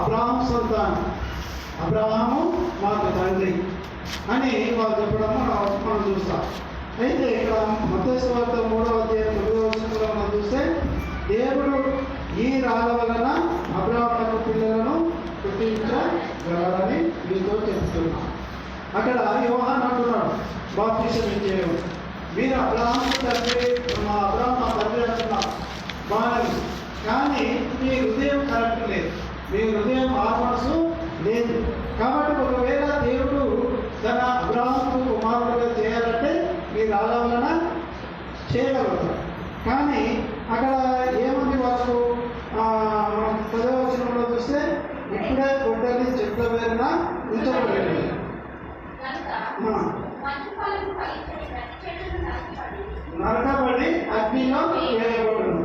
అబ్రాహం సంతానం అబ్రహాము మాకు తండ్రి అని వాళ్ళు చెప్పడం మనం చూస్తాం. అయితే ఇక్కడ మతేశ్వార్త మూడవ అధ్యాయం తొమ్మిదవ వచనంలో మనం చూస్తే దేవుడు ఈ రాళ్ళ వలన అబ్రాహ్మణ పిల్లలను పుట్టించగలరని మీతో చెప్తున్నాం అక్కడ యోహాన్ అంటున్నాడు బాప్తిసం ఇచ్చేయడం మీరు అబ్రాహ్మ తండ్రి మా అబ్రాహ్మ తండ్రి అంటున్నారు బాగా కానీ మీ హృదయం కరెక్ట్ లేదు. మీ హృదయం ఆ మనసు లేదు. కాబట్టి ఒకవేళ దేవుడు తన అబ్రహాంకు కుమారుడుగా చేయాలంటే మీ రాళ్ళ వలన చేయగలుగుతారు కానీ అక్కడ ఏముంది వాళ్ళకు ఆ, మనం పదవచనంలో చూస్తే ఇప్పుడే గొడ్డలి చెట్ల వేరున ఉంచబడలేదు కనుక ఆ. మంచి ఫలము ఫలించని ప్రతి చెట్టును నరకబడి, నరకబడి అగ్నిలో వేయబడును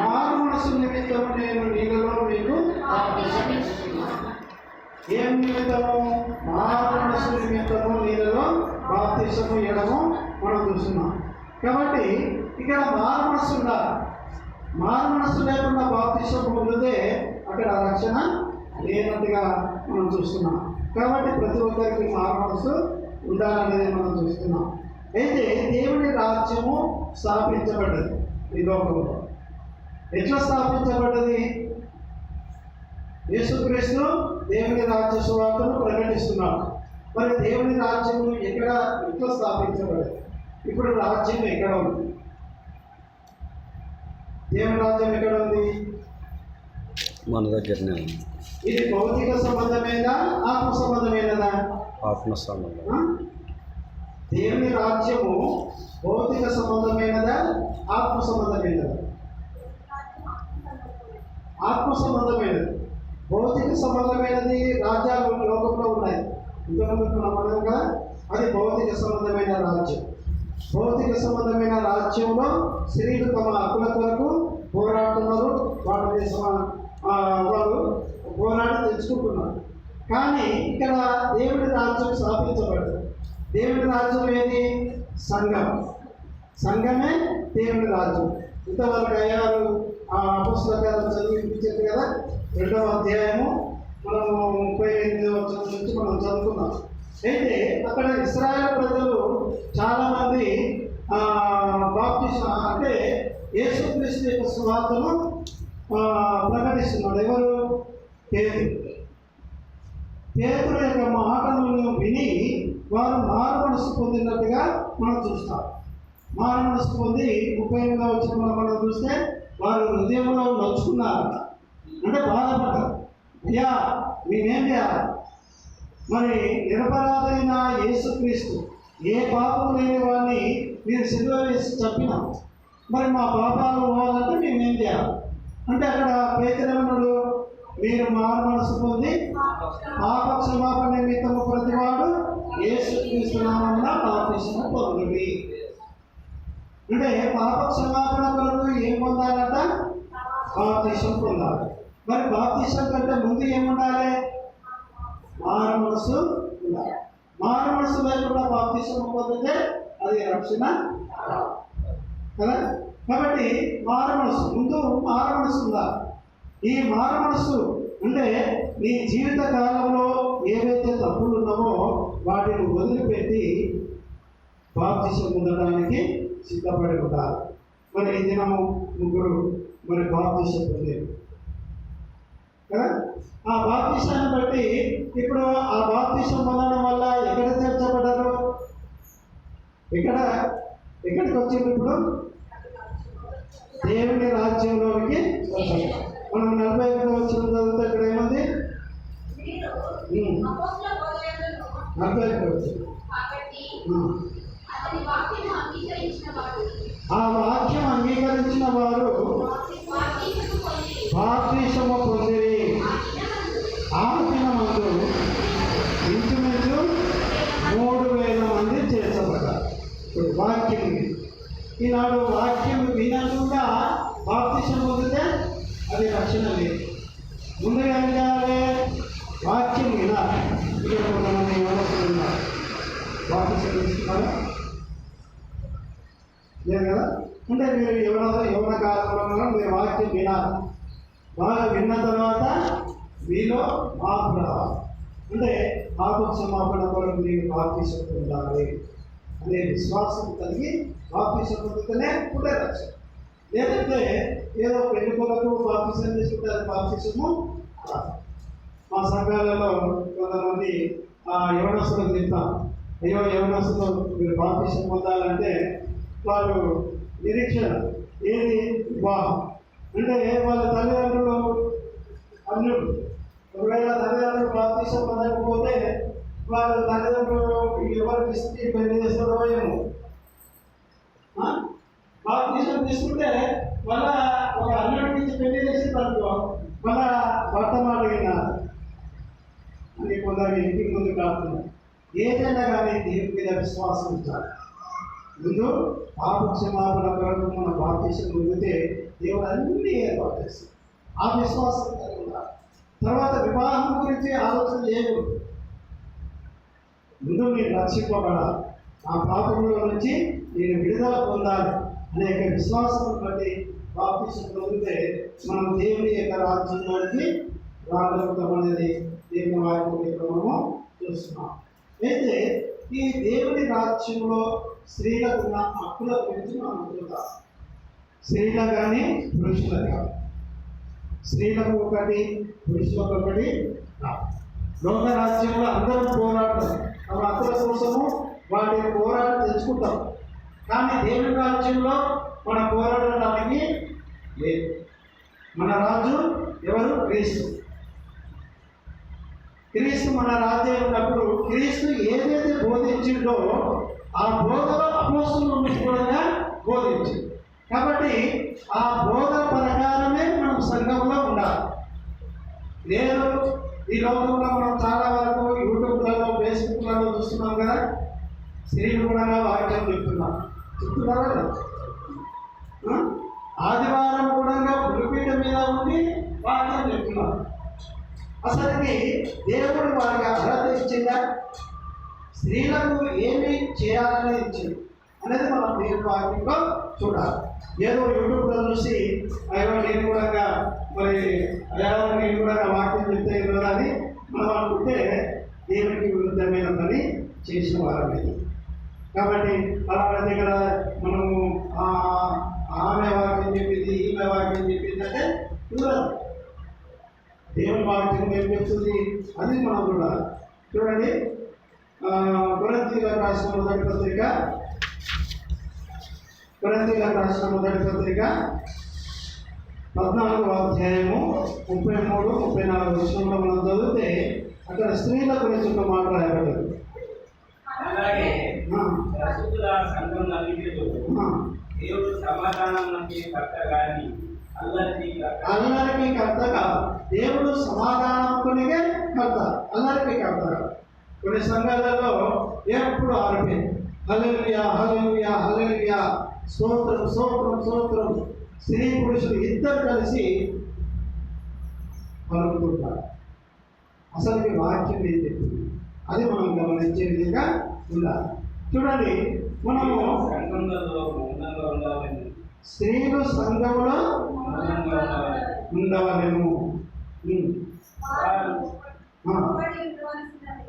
మారు మనసు నిమిత్తం నేను నీళ్ళలో మీకు బాప్తిసం ఇస్తున్నాను. ఏం నిమిత్తము మారు మనసు నిమిత్తము నీళ్ళలో బాప్తిసము ఇవ్వడము మనం చూస్తున్నాం. కాబట్టి ఇక్కడ మారు మనసు ఉండాలి. మారు మనసు లేకుండా బాప్తిసం పొందితే అక్కడ రక్షణ లేనట్టుగా మనం చూస్తున్నాం. కాబట్టి ప్రతి ఒక్కరికి మారు మనసు ఉండాలనేది మనం చూస్తున్నాం. అయితే దేవుని రాజ్యము స్థాపించబడ్డది. ఈ లోకంలో ఎట్లా స్థాపించబడ్డది? యేసుక్రీస్తు దేవుని రాజ్య సువార్తను ప్రకటిస్తున్నాడు. మరి దేవుని రాజ్యము ఎక్కడ ఎట్లా స్థాపించబడదు ఇప్పుడు రాజ్యం ఎక్కడ ఉంది? దేవుని రాజ్యం ఎక్కడ ఉంది? మన దగ్గరనే ఉంది. ఇది భౌతిక సంబంధమైనదా ఆత్మ సంబంధమైనదా? ఆత్మ సంబంధం? దేవుని రాజ్యము భౌతిక సంబంధమైనదా ఆత్మ సంబంధమైనదా? ఆత్మ సంబంధమైనది. భౌతిక సంబంధమైనది రాజ్యాలు లోకంలో ఉన్నాయి. ఇంతకుముందు మనం కదా అది భౌతిక సంబంధమైన రాజ్యం. భౌతిక సంబంధమైన రాజ్యంలో స్త్రీలు తమ హక్కుల కొరకు పోరాడుతున్నారు. వాళ్ళ ఆ, వాళ్ళు పోరాడి తెచ్చుకుంటున్నారు. కానీ ఇక్కడ దేవుడి రాజ్యం స్థాపించబడదు. దేవుడి రాజ్యం ఏది సంఘం. సంఘమే దేవుడి రాజ్యం. ఇంతవరకు అయ్యారు ఆ పుస్తకాలను చదివి కదా రెండవ అధ్యాయము మనము ముప్పై ఎనిమిది వచ్చిన నుంచి మనం చదువుకున్నాం అయితే అక్కడ ఇస్రాయల్ ప్రజలు చాలామంది బాప్టిస్ అంటే యేసుక్రీస్తు యొక్క సువార్తను ప్రకటిస్తున్నాడు. ఎవరు? పేరు పేతుల యొక్క మాటలను విని వారు మారు మనసు పొందినట్టుగా మనం చూస్తాం. మారు మనసు పొంది ముప్పై ఎనిమిదో వచ్చిన మనం చూస్తే వారు హృదయంలో నొచ్చుకున్నారు అంటే బాధపడ్డారు అయ్యా మేమేం చేయాలి? మరి నిరపరాధైన యేసుక్రీస్తు ఏ పాపం లేని వాడిని మీరు సిలువ వేసి చంపినా? మరి మా పాపాలు పోవాలంటే మేమేం చేయాలి? అంటే అక్కడ పేదరమణుడు మీరు మారు మనసు పొంది పాప క్షమాపణ నిమిత్తము ప్రతివాడు యేసుక్రీస్తు పాపిస్తున్న పొందుడి. అంటే పాప క్షమాపణ కొరకు ఏం పొందాలంట? పాపేశం పొందాలి. మరి బాప్తిసం కంటే ముందు ఏముండాలి? మారు మనసు ఉండాలి. మారు మనసు లేకుండా బాప్తిసం పొందితే అది రక్షణ కదా? కాబట్టి మారు మనసు ముందు మారు మనసు ఉందా ఈ మారు మనసు అంటే నీ జీవిత కాలంలో ఏవైతే తప్పులు ఉన్నావో వాటిని వదిలిపెట్టి బాప్తిసం పొందడానికి సిద్ధపడి ఉండాలి. మరి ఈ దినము ముగ్గురు మరి బాప్తిసం పొందేది. కదా? ఆ బాప్తిసాన్ని బట్టి ఇప్పుడు ఆ బాప్తిసం పొందడం వల్ల ఎక్కడ చేర్చబడ్డారు ఎక్కడ ఎక్కడికి వచ్చింది ఇప్పుడు? దేవుని రాజ్యంలోనికి. మనం నలభై ఒకటో వచ్చిన చదివితే ఇక్కడ ఏముంది? నలభై ఒకటో వచ్చింది కాబట్టి ఉమ్. అతని వాక్యము అంగీకరించిన వాడు ఆ వాక్యం అంగీకరించిన వారు వాక్యము పొంది బాప్తిసము పొందిరి ఆ దినమందు ఇంచుమించు మూడు వేల మంది చేర్చబడ్డారు ఇప్పుడు వాక్యం ఇది. ఈనాడు వాక్యం వినకుండా బాప్తిసం పొందితే అది రక్షణ లేదు ముందుగా ఏం చేయాలి వాక్యం వినాలి ఇక్కడ కొంతమంది యువకులు ఉన్నారు బాప్తిసం తీసుకున్నారా లేదు కదా? అంటే మీరు యవన యవన కాలంలో మీరు వాక్యం వినాలి. బాగా విన్న తర్వాత మీలో మార్పు రావాలి అంటే పాప క్షమాపణ కొరకు మీరు బాప్తీసం పొందాలి అనే విశ్వాసం కలిగి బాప్తీసం పొందితేనే ఉండేది లేదంటే ఏదో పెళ్ళి కొరకు బాప్తీసం తీసుకుంటే అది బాప్తీసము మా సంఘాలలో కొంతమంది ఆ, యవనస్తులకు చెప్తాం అయ్యో యవనస్తులు మీరు బాప్తీసం పొందాలంటే వారు నిరీక్షణ. ఏది? వివాహం. అంటే వాళ్ళ తల్లిదండ్రులు అన్యుడు. ఒకవేళ తల్లిదండ్రులు బాప్తీసం పొందకపోతే వాళ్ళ తల్లిదండ్రులు ఎవరికి ఇస్తే పెళ్ళి చేస్తారో ఏమో. ఆ? బాప్తీసం తీసుకుంటే మళ్ళా ఒక అల్లుడి నుంచి పెళ్ళి చేసి మళ్ళా భర్త మాట అని కొందరు ఇంటికి ముందు కాకుండా ఏదైనా కానీ దేవుని మీద విశ్వాసం ఉంచాలి ముందు పాప క్షమాపణ కొరకు మన బాప్తీసం పొందితే దేవుడు అన్ని ఏర్పాటు చేస్తాడు. ఆ విశ్వాసం కలిగి ఉండాలి. తర్వాత వివాహం గురించి ఆలోచన చేయకూడదు. ముందు నేను రక్షింపబడాలి. ఆ పాపంలో నుంచి నేను విడుదల పొందాలి అనేక విశ్వాసం బట్టి బాప్తీసం పొందితే మనం దేవుని యొక్క రాజ్యంలోకి రాగలుగుతాం అనేది దేవుని వాక్యం మనము చూస్తున్నాం. అయితే ఈ దేవుని రాజ్యంలో స్త్రీలకు ఉన్న హక్కుల గురించి మనం చూద్దాం స్త్రీల కానీ పురుషుల కానీ స్త్రీలకు ఒకటి పురుషులకు ఒకటి లోక రాజ్యంలో అందరం పోరాడతాం తమ హక్కుల కోసము వాటిని పోరాటం తెచ్చుకుంటాం కానీ దేవుని రాజ్యంలో మన పోరాడటానికి లేదు మన రాజు ఎవరు క్రీస్తు క్రీస్తు మన రాజ్యం ఉన్నప్పుడు క్రీస్తు ఏదైతే బోధించిందో ఆ బోధలో అపోసులు కూడా బోధించింది కాబట్టి ఆ బోధ ప్రకారమే మనం సంఘంలో ఉండాలి. నేను ఈ లోకంలో మనం చాలా వరకు యూట్యూబ్లలో ఫేస్బుక్లలో చూస్తున్నాం కదా స్త్రీలు కూడా వాక్యం చెప్తున్నాం చెప్తున్నారా. ఆదివారం కూడా పులిపీట మీద ఉండి వాక్యం చెప్తున్నారు. అసలుకి దేవుడు వారికి అర్హత ఇచ్చిందా? స్త్రీలకు ఏమి చేయాలని ఇచ్చింది అనేది మనం దేవుని వాక్యంలో చూడాలి. ఏదో యూట్యూబ్లో చూసి అయ్యో నేను కూడా మరి అయ్యో నేను కూడా వాక్యం చెప్తే కదా అని మనం అనుకుంటే దేవునికి విరుద్ధమైన పని చేసిన వారమే కాబట్టి అలాంటి దగ్గర మనము ఆమె వాక్యం చెప్పింది ఈమె వాక్యం చెప్పింది అంటే చూడాలి. దేవుని వాక్యం ఏం చెప్తుంది అది మనం చూడాలి. చూడండి. కొరంతీలకు రాసిన మొదటి పత్రిక. కొరంతీలకు రాసిన మొదటి పత్రిక. పద్నాలుగో అధ్యాయము ముప్పై మూడు ముప్పై నాలుగు విషయంలో మనం చదివితే అక్కడ స్త్రీల గురించి ఒక మాట ఆ. దేవుడు సమాధానం నమ్మే కర్త అల్లరికి కర్త కాదు. దేవుడు సమాధానకునిగే కర్త అల్లరికి కర్త కాదు. కొన్ని సంఘాలలో ఎప్పుడు ఆరిపోయి హల్లెలూయా హల్లెలూయా హల్లెలూయా. స్తోత్రం స్తోత్రం స్తోత్రం. స్త్రీ పురుషులు ఇద్దరు కలిసి పలుకుతుంటారు. అసలుకి వాక్యం ఏం చెప్తుంది? అది మనం గమనించే విధంగా ఉండాలి. చూడండి మనము సంఘంలో స్త్రీలు సంఘములో మౌనంగా ఉండాలని ఉండవలెను ఉమ్. వారు ఆ. లోబడి ఉండవలసినది.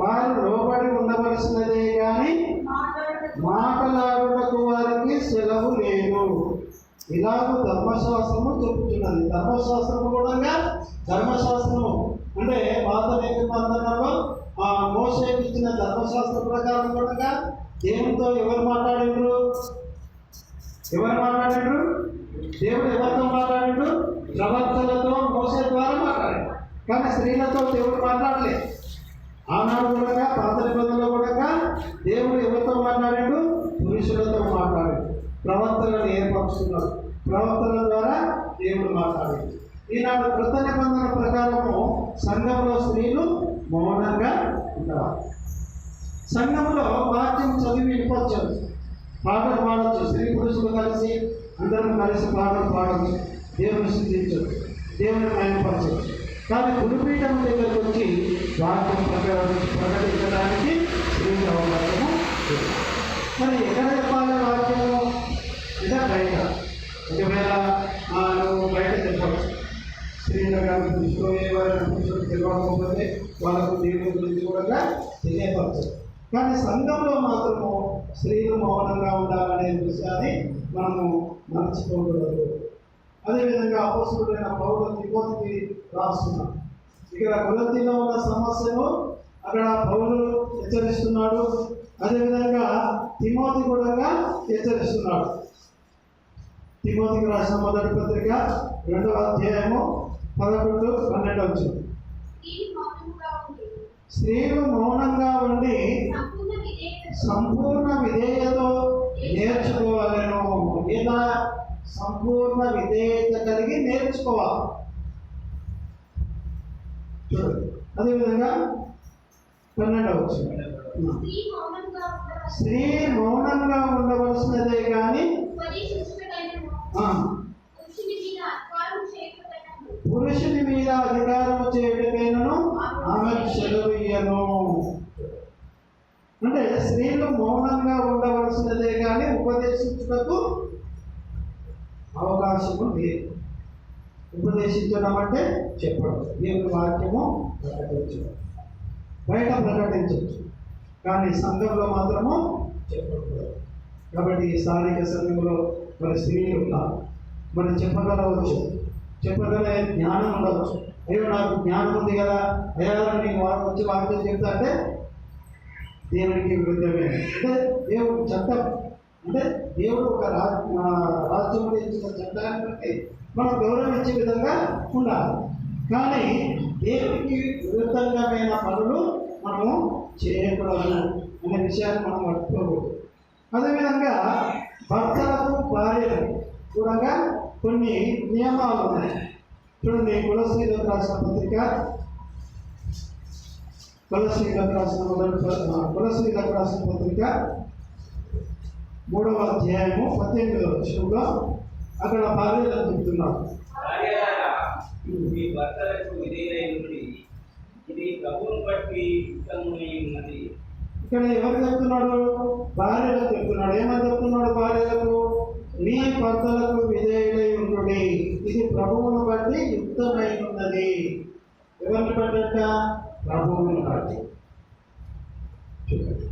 వారు లోబడి ఉండవలసినదే కానీ మాట్లాడుటకు మాటలాడుటకు వారికి సెలవు లేదు. ఇలాగ ధర్మశాస్త్రము చెప్పుతున్నది ధర్మశాస్త్రము కూడా ధర్మశాస్త్రము. అంటే పాత నిబంధనలో ఆ మోసేకి ఇచ్చిన ధర్మశాస్త్ర ప్రకారం కూడా దేవునితో ఎవరు మాట్లాడిండ్రు ఎవరు మాట్లాడిండ్రు దేవుడు ఎవరితో మాట్లాడిండు ప్రవక్తలతో మోసే ద్వారా మాట్లాడాడు కానీ స్త్రీలతో దేవుడు మాట్లాడలేదు. ఆనాడు కూడా పాత నిబంధనలో కూడా దేవుడు ఎవరితో మాట్లాడాడు? పురుషులతో మాట్లాడాడు. ప్రవర్తనను ఏర్పరుస్తున్నాడు. ప్రవర్తన ద్వారా దేవుడు మాట్లాడాడు. ఈనాడు కృత నిబంధన ప్రకారము సంఘంలో స్త్రీలు మౌనంగా ఉంటారు. సంఘంలో వాక్యం చదివి వినిపించదు పాటలు పాడచ్చు. స్త్రీ పురుషులు కలిసి అందరం కలిసి పాటలు పాడచ్చు. దేవుని స్థుతించదు దేవుని మయపరచచ్చు కానీ గురుపీఠం దగ్గరకు వచ్చి వాక్యం ప్రకారం ప్రకటించడానికి స్త్రీకి అవకాశము మరి ఎక్కడ చెప్పాలి వాక్యము? ఇదే బయట. ఒకవేళ నువ్వు బయట చెప్పవచ్చు. శ్రీనగర్ వారికి పురుషులు తెలియకపోతే వాళ్ళకు దేవుని గురించి కూడా తెలియపరచదు కానీ సంఘంలో మాత్రము స్త్రీలు మౌనంగా ఉండాలనే విషయాన్ని మనము మర్చిపోకూడదు అదేవిధంగా అపోసుడైన పౌరుల తిమోతికి రాస్తున్నాం ఇక్కడ కొలతీలో ఉన్న సమస్యను అక్కడ పౌరులు హెచ్చరిస్తున్నాడు. అదేవిధంగా తిమోతి కూడా హెచ్చరిస్తున్నాడు. తిమోతికి రాసిన మొదటి పత్రిక రెండవ అధ్యాయము పదకొండు పన్నెండవ వచ్చింది. స్త్రీలు మౌనంగా ఉండి సంపూర్ణ విధేయతో నేర్చుకోవాలను. ఏదా? సంపూర్ణ విధేయత కలిగి నేర్చుకోవాలి. అదేవిధంగా పన్నెండవ స్త్రీ మౌనంగా ఉండవలసినదే కానీ పురుషుని మీద అధికారం చేయటకైనను ఆమె సెలవు ఇయ్యను అంటే స్త్రీలు మౌనంగా ఉండవలసినదే కానీ ఉపదేశించుటకు అవకాశము లేదు. ఉపదేశించడం అంటే చెప్పడం దేవుని వాక్యము ప్రకటించడం. బయట ప్రకటించవచ్చు. కానీ సంఘంలో మాత్రము చెప్పకూడదు కాబట్టి స్థానిక సంఘంలో మరి స్త్రీలు ఉన్నారు మరి చెప్పగలవచ్చు. చెప్పగల జ్ఞానం ఉండవచ్చు. అయ్యో నాకు జ్ఞానం ఉంది కదా. అయ్యా నీకు వచ్చి వాక్యం చెప్తా అంటే దేవునికి విరుద్ధమే. అంటే దేవుడు చట్టం. అంటే దేవుడు ఒక రా ఇచ్చిన చట్టాన్ని బట్టి మనం గౌరవించే విధంగా ఉండాలి. కానీ దేవుడికి విరుద్ధంగామైన పనులు మనము చేయకూడదు అనే విషయాన్ని మనం పట్టుకోకూడదు అదేవిధంగా భర్తలకు భార్యలకు కూడా కొన్ని నియమాలు ఉన్నాయి. చూడండి కులశ్రీలకు రాసిన పత్రిక. కులశ్రీలకు రాసిన మొదటి కులశ్రీలకు రాసిన పత్రిక. మూడవ అధ్యాయము పద్దెనిమిదవ విషయంలో అక్కడ భార్యలకు చెప్తున్నాడు భార్యలారా, మీ భర్తలకు విధేయులై ఉండి ఇది ప్రభువును బట్టి ఉత్తమమై ఉన్నది. ఇక్కడ ఎవరు చెప్తున్నాడు? భార్యలకు చెప్తున్నాడు. ఏమని చెప్తున్నాడు భార్యలకు? మీ భర్తలకు విధేయులై ఉండుడి. ఇది ప్రభువును బట్టి యుక్తమై ఉన్నది. ఎవరిని బట్టట ప్రభువుని బట్టి. చూడండి.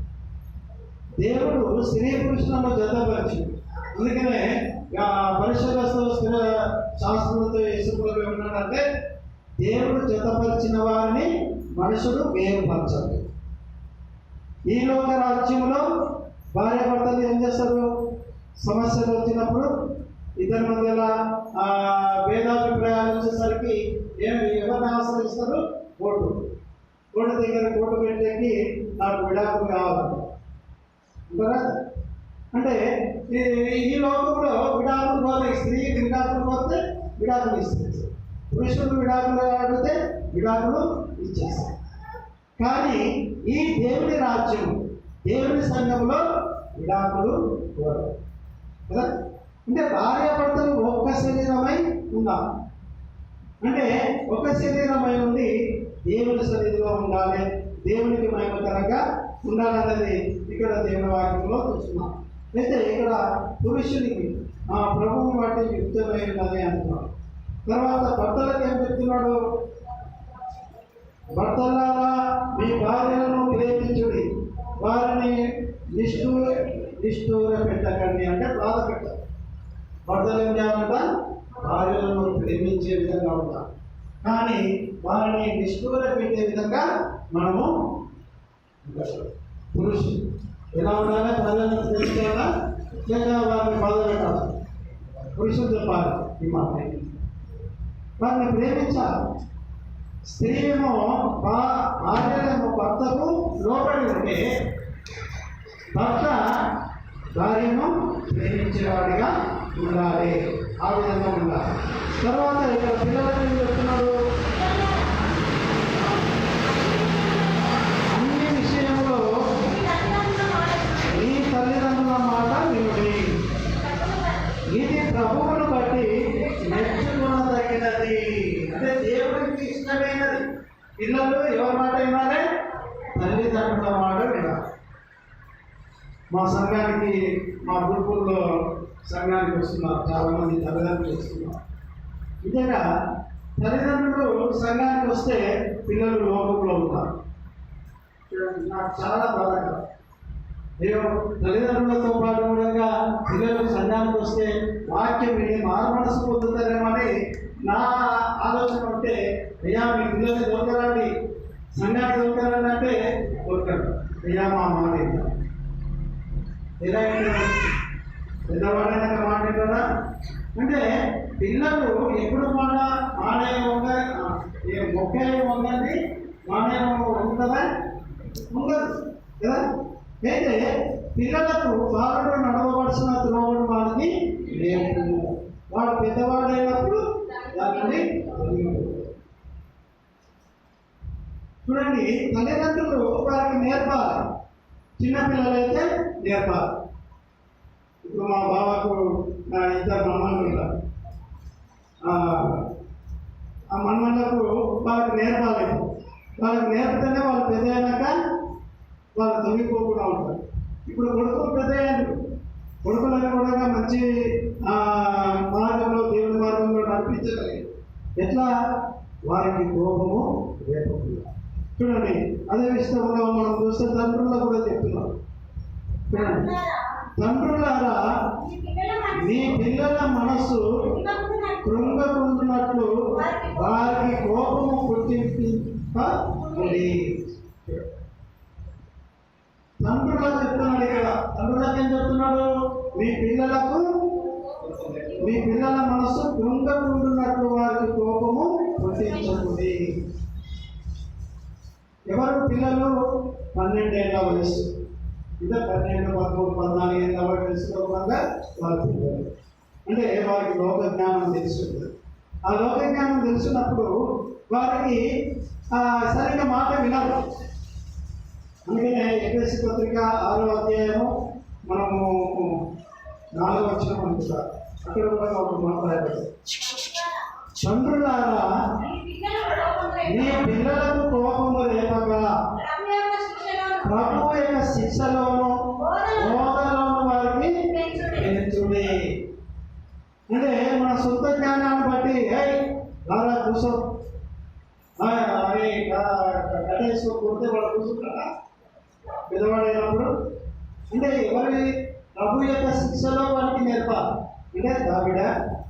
దేవుడు స్త్రీ పురుషులను జతపరిచి అందుకనే ఆ, స్థిర శాస్త్రంతో యేసుప్రభు ఏమన్నాడంటే దేవుడు జతపరిచిన వారిని మనుషులు వేరుపరచదు ఈ లోక రాజ్యంలో భార్య భర్తలు ఏం చేస్తారు? సమస్యలు వచ్చినప్పుడు ఇద్దరి మధ్యలో భేదాభిప్రాయాలు వచ్చేసరికి ఏం ఎవరిని ఆశ్రయిస్తారు? కోర్టు. కోర్టు దగ్గర కోర్టు పెట్టేకి నాకు విడాకులు కావాలంట అంటే ఈ- లోకంలో విడాకులు పోతే స్త్రీ విడాకులు పోతే విడాకులు ఇస్తుంది పురుషుడు విడాకులు అడిగితే విడాకులు ఇచ్చేస్తాయి కానీ ఈ దేవుని రాజ్యం దేవుని సంఘంలో విడాకులు కోరు కదా? అంటే భార్య భర్తలు ఒక్క శరీరమై ఉండాలి. అంటే ఒక శరీరమై ఉంది దేవుని సన్నిధిలో ఉండాలి. దేవునికి మహిమకరంగా ఉండాలన్నది ఇక్కడ దేవుని వాక్యంలో చూస్తున్నాం. అయితే ఇక్కడ పురుషునికి ఆ ప్రభువు బట్టి యుక్తమై ఉన్నది అంటున్నాడు. తర్వాత భర్తలకు ఏం చెప్తున్నాడు? భర్తలారా మీ భార్యలను ప్రేమించుడి. వారిని నిష్ఠూర నిష్ఠూర పెట్టకండి అంటే బాధ పెట్టాలి. భర్తలు ఏం చేయాలంట? భార్యలను ప్రేమించే విధంగా ఉండాలి. కానీ వారిని నిష్ఠూర పెట్టే విధంగా మనము ఉండకూడదు. పురుషు ఎలా ఉండాలి? ప్రజలను తెలుసుకోవాలా? ముఖ్యంగా వారిని బాధపెట్టాలి పురుషులు చెప్పాలి ఈ మాట. వారిని ప్రేమించాలి. స్త్రీ ఏమో బా భార్యనేమో భర్తకు లోబడి ఉంటే భర్త భార్యను ప్రేమించేవాడిగా ఉండాలి. ఆ విధంగా ఉండాలి. తర్వాత ఇక్కడ పిల్లలకు ఏం చెప్తున్నాడు అన్ని విషయంలో ఈ తల్లిదండ్రుల మాట వినుడి ఇది ప్రభువును బట్టి మెచ్చుకునదగినది అంటే దేవుడికి ఇష్టమైనది పిల్లలు ఎవరి మాట వినాలి? తల్లిదండ్రుల మాట వినాలి. మా సంఘానికి మా గురుకుల్లో సంఘానికి వస్తున్నారు చాలామంది తల్లిదండ్రులు వస్తున్నారు. నిజంగా తల్లిదండ్రులు సంఘానికి వస్తే పిల్లలు లోకంలో ఉన్నారు నాకు చాలా బాధగా నేను తల్లిదండ్రులతో పాటు కూడా పిల్లలు సంఘానికి వస్తే వాక్యం విని మారు మనసు పొందుతారేమని నా ఆలోచన ఉంటే అయ్యా మీ ఇంట్లో దొరకరండి సంఘానికి దొరకరండి అంటే దొరకరు అయ్యా మా మాట వింటారు. ఎలా వింటారు? పెద్దవాడైనాక మాట వింటారా అంటే పిల్లలు ఎప్పుడు మాట ఆడే వంగ ఏ మొక్క వంగని మానే ఉంటుందా ఉండదు కదా అయితే పిల్లలకు బాలుడు నడవవలసిన త్రోవడు వాడిని లేదు వాడు పెద్దవాడైనప్పుడు దానిని వదిలిపెట్టు. చూడండి తల్లిదండ్రులు వారికి నేర్పాలి. చిన్నపిల్లలైతే నేర్పాలి. ఇప్పుడు మా బావకు నా ఇద్దరు మమ్మల్ని ఆ, ఆ వాళ్ళకి నేర్పాలి. వాళ్ళకి నేర్పితేనే వాళ్ళు పెద్ద అయినాక వాళ్ళు తొంగిపోకుండా ఉంటారు. ఇప్పుడు కొడుకులు పెద్ద అయ్యారు కొడుకులను కూడా మంచి మార్గంలో దేవుడి మార్గంలో నడిపించగలిగారు ఎట్లా? వారికి కోపము రేపకుండా. చూడండి అదే విషయంలో మనం చూస్తే తండ్రుల్లో కూడా చెప్తున్నాం. చూడండి తండ్రులారా మీ పిల్లల మనసు మనస్సు కృంగకుంటున్నట్లు వారికి కోపము పుట్టింపండి తండ్రులా చెప్తున్నాడు ఇక్కడ. తండ్రులకు ఏం చెప్తున్నాడు? మీ పిల్లలకు మీ పిల్లల మనస్సు కృంగకుంటున్నట్లు వారికి కోపము పుట్టించండి ఎవరు పిల్లలు పన్నెండేళ్ళ వయసు? ఇంకా పన్నెండు పదమూడు పద్నాలుగు ఏళ్ళ వయసులో ఉండగా వాళ్ళ పిల్లలు. అంటే వారికి లోక జ్ఞానం తెలుస్తుంది ఆ లోక జ్ఞానం తెలిసినప్పుడు వారికి సరిగ్గా మాట వినరు అందుకనే ఎపిఎస్సి పత్రిక ఆరో అధ్యాయము మనము నాలుగో వచ్చిన అనుకుంటా. అక్కడ కూడా ఒక మాట రాయబడింది. తండ్రులారా మీ పిల్లల లోకములో మీ పిల్లలకు కోపము రేపగా ప్రభు యొక్క శిక్షలోను ప్రభు యొక్క శిక్షలోను బోధలోను వారికి పెంచుడి అంటే మన సొంత జ్ఞానాన్ని బట్టి రారా కూర్చో ఆ, అరే కట్టేసుకో కొడితే వాడు కూర్చుంటారా పెద్దవాడైనప్పుడు అంటే ఎవరి ప్రభు యొక్క శిక్షలో వారికి నేర్పాలి. అంటే దావిడ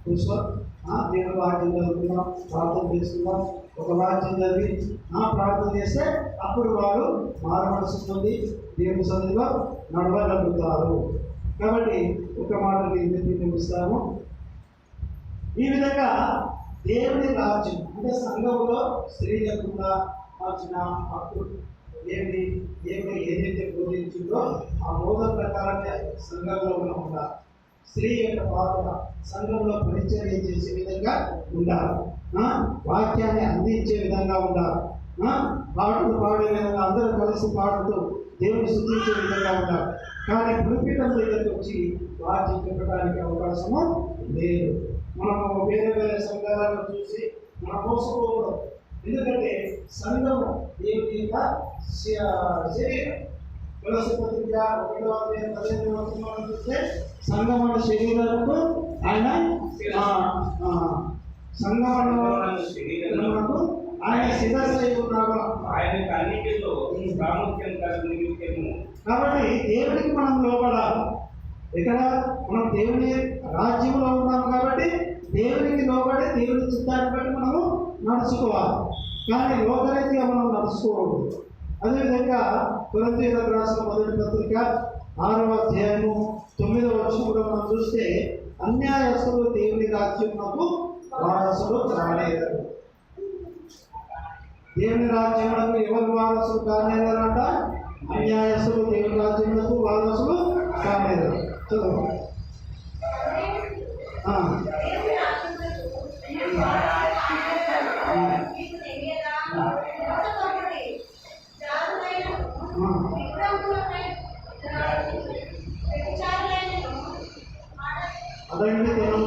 కూర్చో దేవుడు వాక్యం చదువుకుందాం ప్రార్థన చేసుకుందాం ఒక వాక్యం చదివి ప్రార్థన చేస్తే అప్పుడు వారు మారు మనసు దేవుని సన్నిధిలో నడవగలుగుతారు. కాబట్టి ఒక మాట నేను చూపిస్తాము ఈ విధంగా దేవుని రాజ్యం అంటే సంఘంలో స్త్రీ లేకుండా మార్చిన అప్పుడు ఏమి ఏమి ఏదైతే బోధించిందో ఆ బోధ ప్రకారంగా సంఘంలో మనం ఉండాలి. స్త్రీ యొక్క పాత్ర సంఘంలో పరిచర్య చేసే విధంగా ఉండాలి. వాక్యాన్ని అందించే విధంగా ఉండాలి. పాటలు పాడే విధంగా అందరూ కలిసి పాడుతూ దేవుని శుద్ధించే విధంగా ఉండాలి. కానీ పులిపీఠం దగ్గరికి వచ్చి వాక్యం చెప్పడానికి అవకాశము లేదు. మనము వేరే వేరే సంఘాలను చూసి మన మోసపోవడం ఎందుకంటే సంఘము దేవుని యొక్క శరీరం. తులసి పత్రిక ఒకటో పదిహేను వచనంలో చూస్తే అనే శరీరాలకు ఆయన శరీరమునకు ఆయన శిరస్సు ఉన్నాడు. ఆయనకు అన్నిటిలో ప్రాముఖ్యం కాబట్టి దేవునికి మనం లోపడాలి ఇక్కడ మనం దేవుని రాజ్యంలో ఉన్నాం కాబట్టి దేవునికి లోబడి దేవుని చిత్తాన్ని బట్టి మనము నడుచుకోవాలి. కానీ లోకరీతిగా మనం నడుచుకోకూడదు. అదేవిధంగా కొరంతీయులకు రాసిన మొదటి పత్రిక ఆరవ అధ్యాయము తొమ్మిదవ వర్షంలో మనం చూస్తే అన్యాయస్తులు దేవుని రాజ్యమునకు వారసులు కాలేరు దేవుని రాజ్యములకు ఎవరు వారసులు కాలేరంట అన్యాయస్తులు దేవుని రాజ్యములకు వారసులు కాలేదు. చదువు ఆ, దేవుని రాజ్యంలో మీకు తెలియదా ఒకటి జారులైన విగ్రహములపై వ్యభిచారులైనను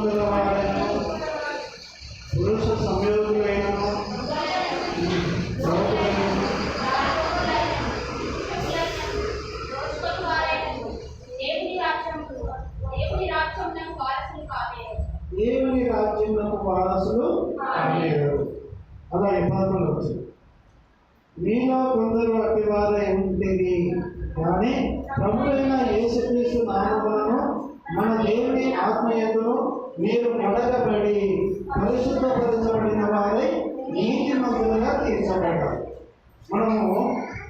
అదండి తనము పురుష సంయోగులైనను ప్రవక్తలైనను, రోజుకొక వారైనను దేవుని రాజ్యములు దేవుని రాజ్యములకు వారసులు కాలేదు దేవుని రాజ్యమునకు వారసులు కాలేరు పదకొండు వచ్చింది మీలో కొందరు అట్టి వారే ఉంటుంది కానీ ప్రభుడైన యేసుక్రీస్తు నామములను మన దేవుని ఆత్మయందును మీరు మడగబడి పరిశుద్ధపరచబడిన వారే నీతి మందులుగా తీర్చబడ్డారు మనము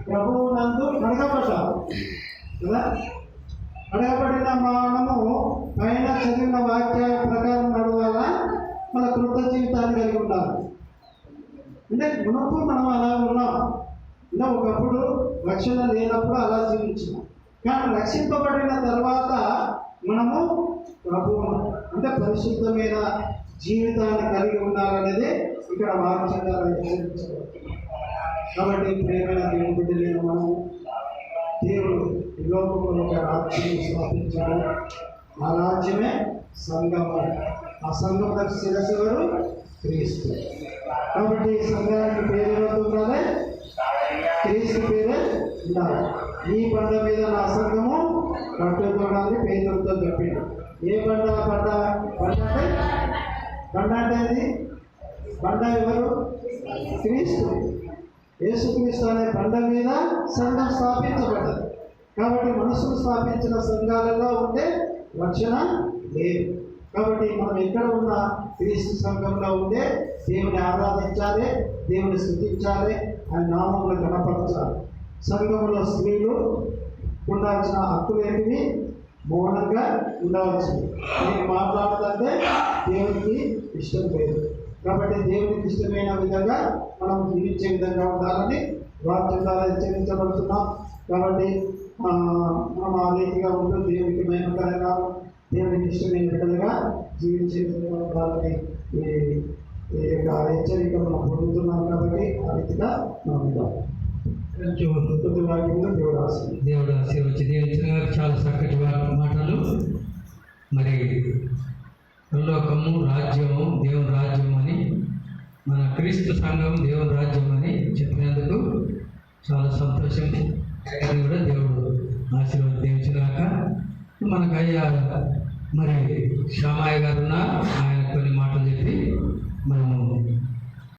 ప్రభువునందు మడగబడ్డాము కదా? అడగబడిన మనము పైన చదివిన వాక్య ప్రకారం నడవాలా? మన కృత జీవితాన్ని కలిగి ఉండాలి. అంటే మునపు మనం అలా ఉన్నాం. అంటే ఒకప్పుడు రక్షణ లేనప్పుడు అలా జీవించినాం. కానీ రక్షింపబడిన తర్వాత మనము ప్రభు అంటే పరిశుద్ధమైన జీవితాన్ని కలిగి ఉండాలనేది ఇక్కడ వాక్యంగా కాబట్టి ప్రేమైన దేవుడు బిడ్డలైన మనము దేవుడు లోకంలో ఒక రాజ్యం స్థాపించాడు ఆ రాజ్యమే సంగమం. ఆ సంఘం శిరస్సు ఎవరు? క్రీస్తు. కాబట్టి ఈ సంఘానికి పేరు ఎవరు ఉండాలి? క్రీస్తు పేరే ఉండాలి. ఈ పంట మీద నా సంఘము కట్టుకోవడానికి పేదలతో చెప్పిండు ఏ పంట పంట పంట అంటే? పంట అంటే అది పంట ఎవరు? క్రీస్తు. యేసుక్రీస్తు అనే పంట మీద సంఘం స్థాపించబడ్డది. కాబట్టి మనుషులు స్థాపించిన సంఘాలలో ఉండే రక్షణ లేదు. కాబట్టి మనం ఎక్కడ ఉన్నా క్రీస్తు సంఘంలో ఉండే దేవుని ఆరాధించాలి దేవుని స్థుతించాలి ఆయన నామంలో గణపరచాలి. సంఘంలో స్త్రీలు ఉండాల్సిన హక్కులు ఏంటివి మౌనంగా ఉండవలసింది నేను మాట్లాడుతుంటే దేవునికి ఇష్టం లేదు. కాబట్టి దేవునికి ఇష్టమైన విధంగా మనం జీవించే విధంగా ఉండాలని వాక్యం ద్వారా హెచ్చరించబడుతున్నాం. కాబట్టి మనం ఆ రీతిగా ఉంటూ దేవునికి మహిమకరంగా దేవునికి ఇష్టమైన విధంగా జీవించే ఈ ఈ యొక్క హెచ్చరిక మనం పొందుతున్నాం కాబట్టి ఆ రీతిగా మనం దేవుడు ఆశ దేవుడు చాలా చక్కటి మాటలు. మరి పరలోకము రాజ్యము దేవుని రాజ్యం అని మన క్రీస్తు సంఘం దేవుని రాజ్యం అని చెప్పినందుకు చాలా సంతోషం. అది కూడా దేవుడు ఆశీర్వదించినాక మనకు అయ్యా మరి శ్యామయ్య గారున్న ఆయన కొన్ని మాటలు చెప్పి మనము